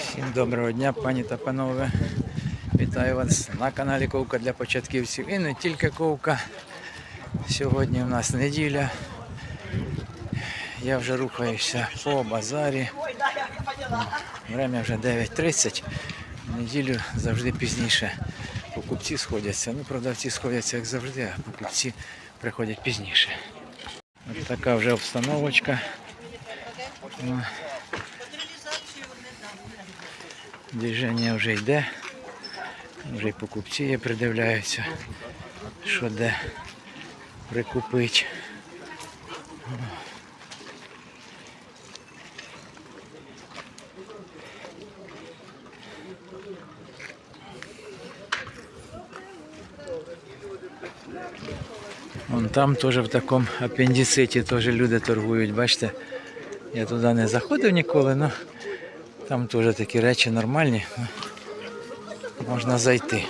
Всім доброго дня, пані та панове. Вітаю вас на каналі Ковка для початківців. І не тільки Ковка. Сьогодні у нас неділя. Я вже рухаюся по базарі. Время вже 9.30. Неділю завжди пізніше. Покупці сходяться. Ну, продавці сходяться як завжди, а покупці приходять пізніше. Ось така вже обстановочка. Движення вже йде. Вже й покупці придивляються, що де прикупить. Вон там теж в такому апендициті теж люди торгують, бачите. Я туди не заходив ніколи, але там теж такі речі нормальні. Можна зайти.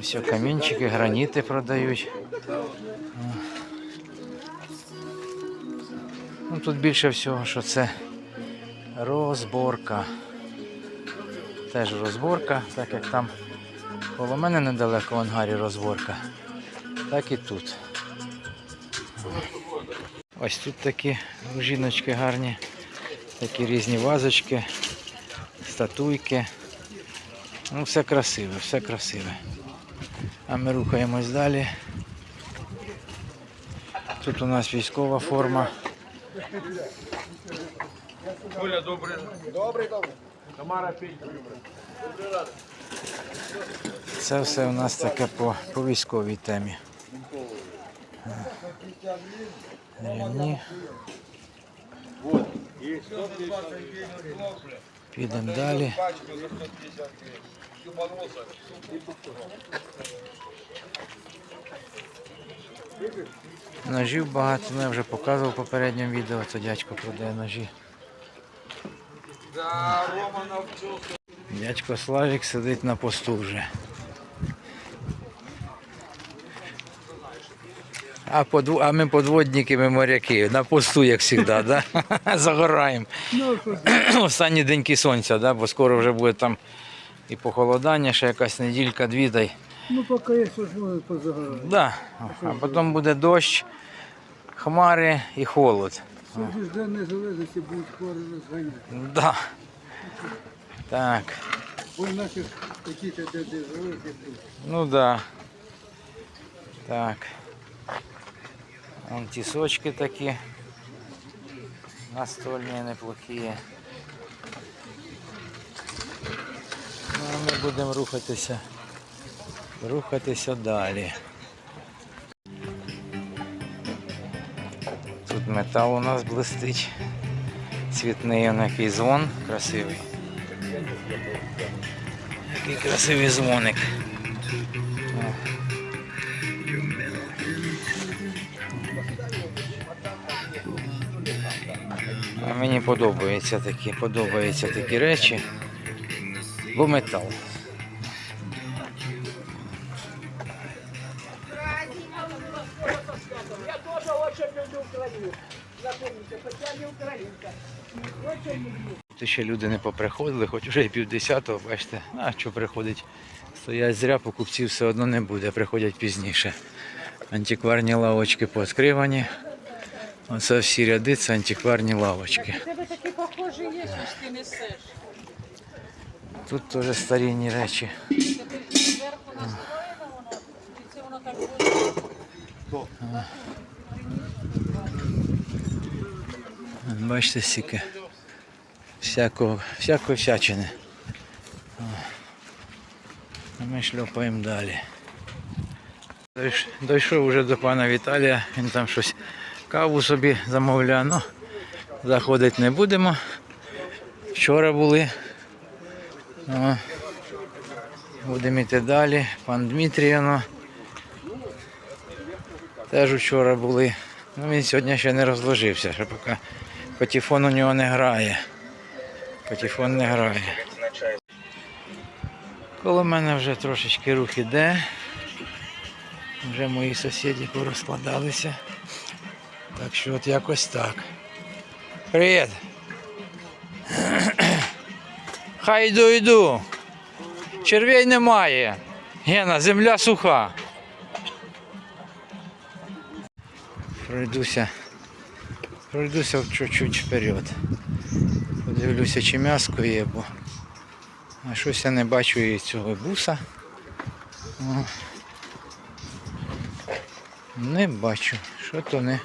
Ось камінчики, граніти продають. Ну, тут більше всього, що це розборка. Теж розборка, так як там коло мене недалеко в ангарі розборка, так і тут. Ось тут такі жіночки гарні, такі різні вазочки, статуйки. Ну, все красиве, все красиве. А ми рухаємось далі. Тут у нас військова форма. Коля, добрий. Добрий, добрий. Тамара пить. Це все у нас таке по, по військовій темі. Рівні. Вот. Підемо далі. Пачка за 150 гривень. Юбаноса. Ножів багато, ну, я вже показував в попередньому відео, це дядько продає ножі. Дядько Славік сидить на посту вже. А, подв... а ми подводники, ми моряки. На посту, як завжди, да? загораємо. Останні деньки сонця, да? бо скоро вже буде там і похолодання, ще якась неділька, дві дай. Ну, поки є може позагорати. Да. А потім буде дощ, хмари і холод. День незалежності будуть хворі розганяти. Да. Так. Бо наші такі де залежні тут. Ну да. Так. Вон тісочки такі. Настольні неплохі. Ну, ми будемо рухатися. Рухатися далі. Тут метал у нас блистить. Цвітний он який дзвон красивий. Який красивий дзвоник. Подобаються такі, подобаються такі речі, бо метал. Тут ще люди не поприходили, хоч вже і півдесятого, бачите, а що приходить, стоять зря, покупців все одно не буде, приходять пізніше. Антикварні лавочки пооткривані. Оце всі ряди це антикварні лавочки. У тебе такі похожі є, що ти несеш. Тут теж старінні речі. Зверху настроєно воно, чи це воно так буде? Бачите, стільки всякого, всякої всячини. А ми шльопаємо далі. Дойш- Дійшов вже до пана Віталія, він там щось каву собі замовляє, ну заходити не будемо. Вчора були. О. Будемо йти далі. Пан Дмитрій, воно. Теж вчора були. Ну він сьогодні ще не розложився, що поки патефон у нього не грає. Патефон не грає. Коло мене вже трошечки рух іде. Вже мої сусіди порозкладалися. Так що от якось так. Привіт! Хай йду, йду. Червей немає. Гена, земля суха. Пройдуся. Пройдуся чуть-чуть вперед. Подивлюся, чи м'яско є, бо а щось я не бачу і цього буса. О. Не бачу. Що то не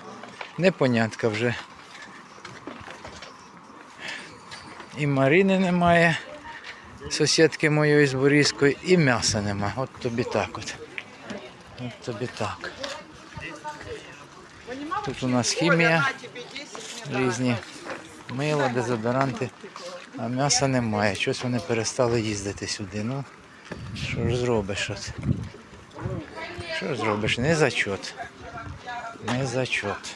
непонятка вже. І Марини немає, сусідки моєї з Борізькою, і м'яса нема. От тобі так от. От тобі так. Тут у нас хімія різні. Мило, дезодоранти, а м'яса немає. Щось вони перестали їздити сюди. Ну, що ж зробиш? От? Що ж зробиш? Не зачот. Не зачот.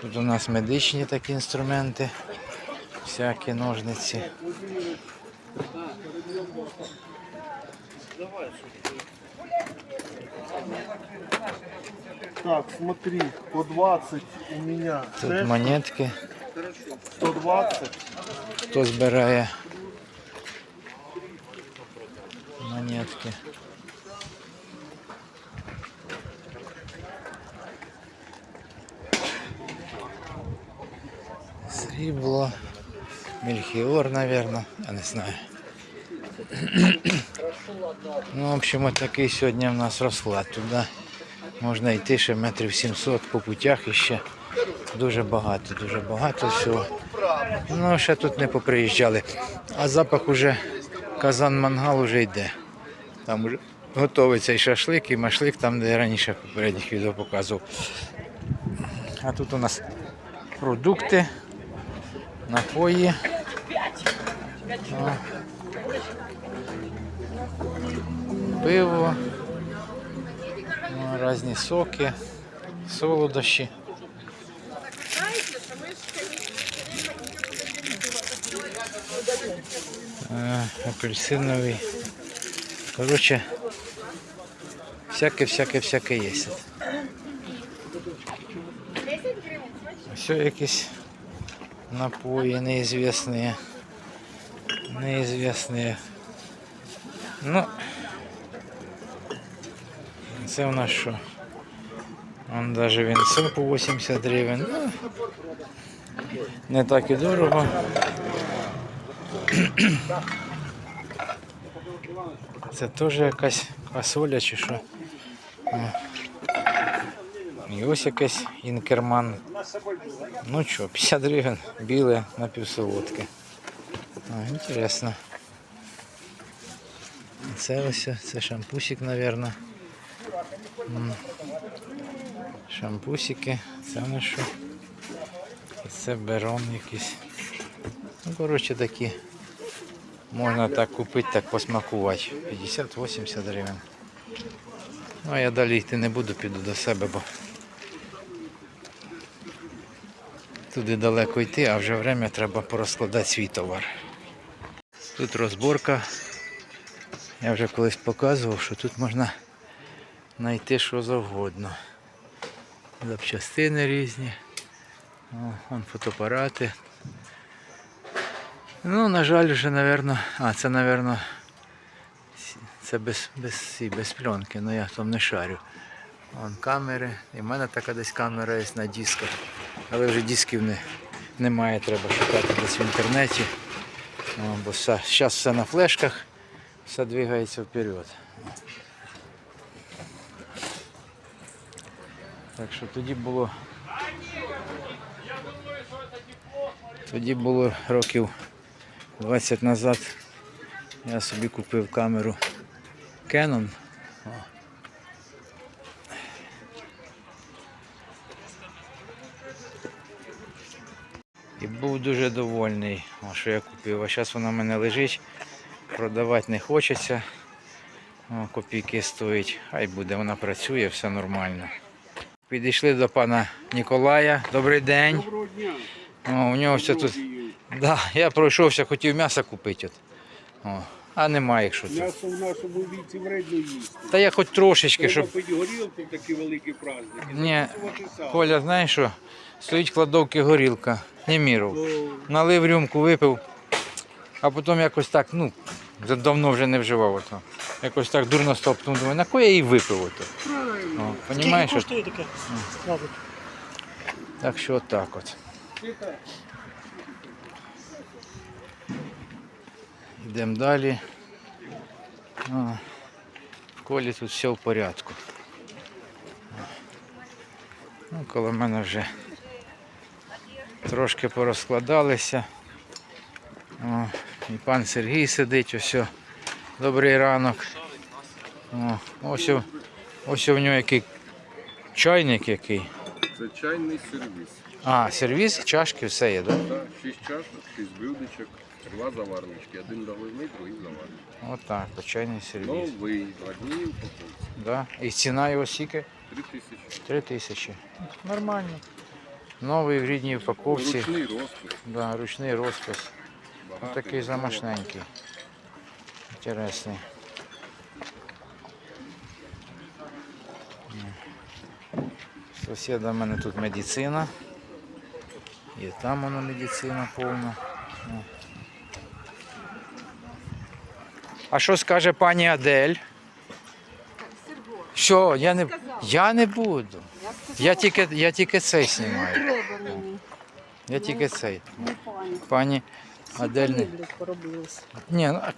Тут у нас медичні такі інструменти, всякі ножниці. Так, смотри, по 20 у меня. Тут монетки. 120. Хто збирає монетки. Срібло. Мельхіор, наверное, я не знаю. Ну, в общем, от такий сьогодні в нас розклад. Туди можна йти ще метрів 700 по путях і ще дуже багато, дуже багато всього. Ну, ще тут не поприїжджали. А запах уже, казан мангал уже йде. Там вже готовий цей шашлик і машлик, там, де я раніше попередніх відео показував. А тут у нас продукти, напої. Пиво, різні соки, солодощі. Е, апельсиновий. Короче, всяке, всяке, всяке є. Все якісь напої неізвісні. Неізвісні. Ну, це у нас що? Он даже вінце по 80 гривень. Ну, не так і дорого. Це теж якась квасоля чи що. І ось якийсь інкерман. Ну що, 50 гривень, біле напівсолодке. А, інтересно. Це ось, це шампусик, мабуть. Шампусики, це на що? Це берон якийсь. Ну, коротше, такі. Можна так купити, так посмакувати. 50-80 гривень. Ну, а я далі йти не буду, піду до себе, бо туди далеко йти, а вже время треба порозкладати свій товар. Тут розборка. Я вже колись показував, що тут можна знайти що завгодно. Запчастини різні. О, вон фотоапарати. Ну, на жаль, вже, напевно, а, це, напевно, це без, без, без пленки, ну я там не шарю. Вон камери. І в мене така десь камера є на дисках. Але вже дисків не, немає, треба шукати десь в інтернеті. Бо зараз все на флешках, все двигається вперед. Так що тоді було. Тоді було років 20 назад я собі купив камеру Canon. Був дуже довольний, що я купив. А зараз вона в мене лежить, продавати не хочеться. Копійки стоїть, хай буде, вона працює, все нормально. Підійшли до пана Ніколая. Добрий день. Доброго дня. О, у нього все тут. Да, я пройшовся, хотів м'ясо купити. От. О, а немає, якщо тут. М'ясо в нашому віці вредно їсти. Та я хоч трошечки, Треба щоб. горілку такі великі праздники. Ні, Коля, знаєш що? Стоїть в кладовці горілка. Неміров. То Налив рюмку, випив. а потім якось так, ну, давно вже не вживав ото. Якось так дурно потім думаю, на кого я її випив ото? О, понімаєш? от? коштує таке? Так що отак от. Йдемо далі. В колі тут все в порядку. Ну, коло мене вже трошки порозкладалися. О, і пан Сергій сидить, ось. Добрий ранок. О, ось, ось у нього який чайник який. Це чайний сервіс. А, сервіс, чашки, все є, так? Да? Так, шість чашок, шість блюдечок, два заварнички. Один доливний, другий заварний. Отак, от чайний сервіс. Новий, в одній упаковці. Да? І ціна його скільки? Три тисячі. Три тисячі. Нормально. Новий в рідній упаковці. Ручний розпис. Да, ручний розпис. Ось такий замашненький. Інтересний. Сусіда в мене тут медицина. І там воно медицина повна. А що скаже пані Адель? Що, я не, я не буду. Я тільки, я тільки цей знімаю. Треба мені. Я тільки цей. Не пані. Пані Адель. не- Блядь, поробилось. Ні, ну а,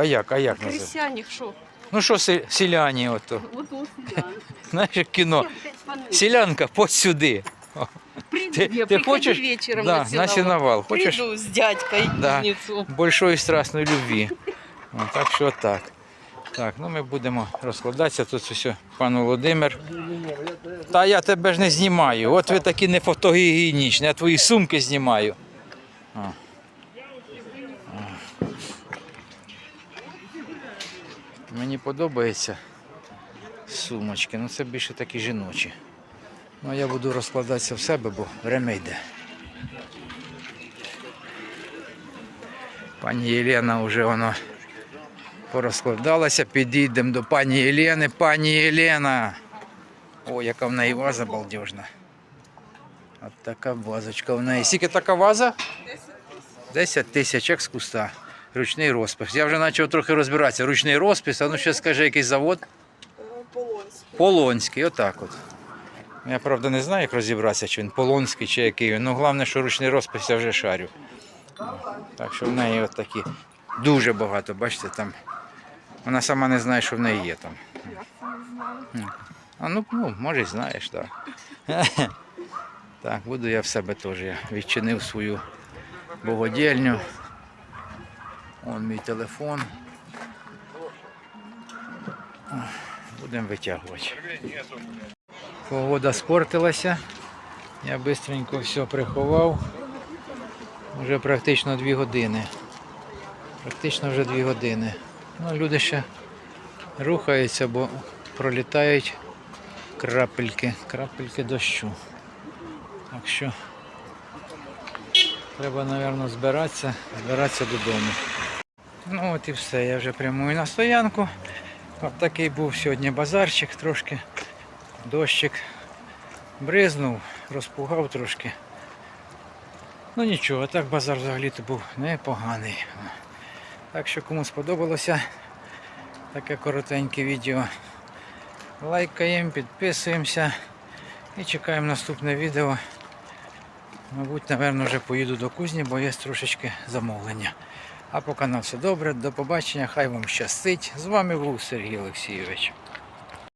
а як, а як називається? Християник, що? Ну що сі- селяні ото? От ось. Знаєш, як кіно. Селянка, подь сюди. Приду, Ти- я ти приходи хочеш? вечером Да, на сеновал. Хочеш? Приду с дядькой Да. в. Большої страстної любві. О, так що так. Так, ну ми будемо розкладатися. Тут все, пан Володимир. Та я тебе ж не знімаю. От ви такі не фотогенічні, я твої сумки знімаю. О. О. Мені подобаються сумочки, ну це більше такі жіночі. Ну я буду розкладатися в себе, бо время йде. Пані Єлена вже воно порозкладалася. Підійдемо до пані Єлени. Пані Єлена. О, яка в неї ваза балдежна. От така вазочка в неї. Скільки така ваза? 10 тисяч як з куста. Ручний розпис. Я вже почав трохи розбиратися. Ручний розпис, а ну ще скажи, який завод? Полонський. Полонський, отак от. Я правда не знаю, як розібратися, чи він полонський, чи який він. Ну головне, що ручний розпис я вже шарю. Так що в неї от такі дуже багато, бачите, там. Вона сама не знає, що в неї є там. А ну, ну може, й знаєш, так. Так, буду я в себе теж. Я відчинив свою богодільню. Вон мій телефон. Будемо витягувати. Погода спортилася. Я швидко все приховав. Вже практично дві години. Практично вже дві години. Ну, люди ще рухаються, бо пролітають крапельки, крапельки дощу. Так що треба, мабуть, збиратися, збиратися додому. Ну от і все, я вже прямую на стоянку. От такий був сьогодні базарчик, трошки дощик бризнув, розпугав трошки. Ну нічого, так базар взагалі-то був непоганий. Так що кому сподобалося таке коротеньке відео. Лайкаємо, підписуємося і чекаємо наступне відео. Мабуть, напевно, вже поїду до кузні, бо є трошечки замовлення. А поки на все добре, до побачення, хай вам щастить. З вами був Сергій Олексійович.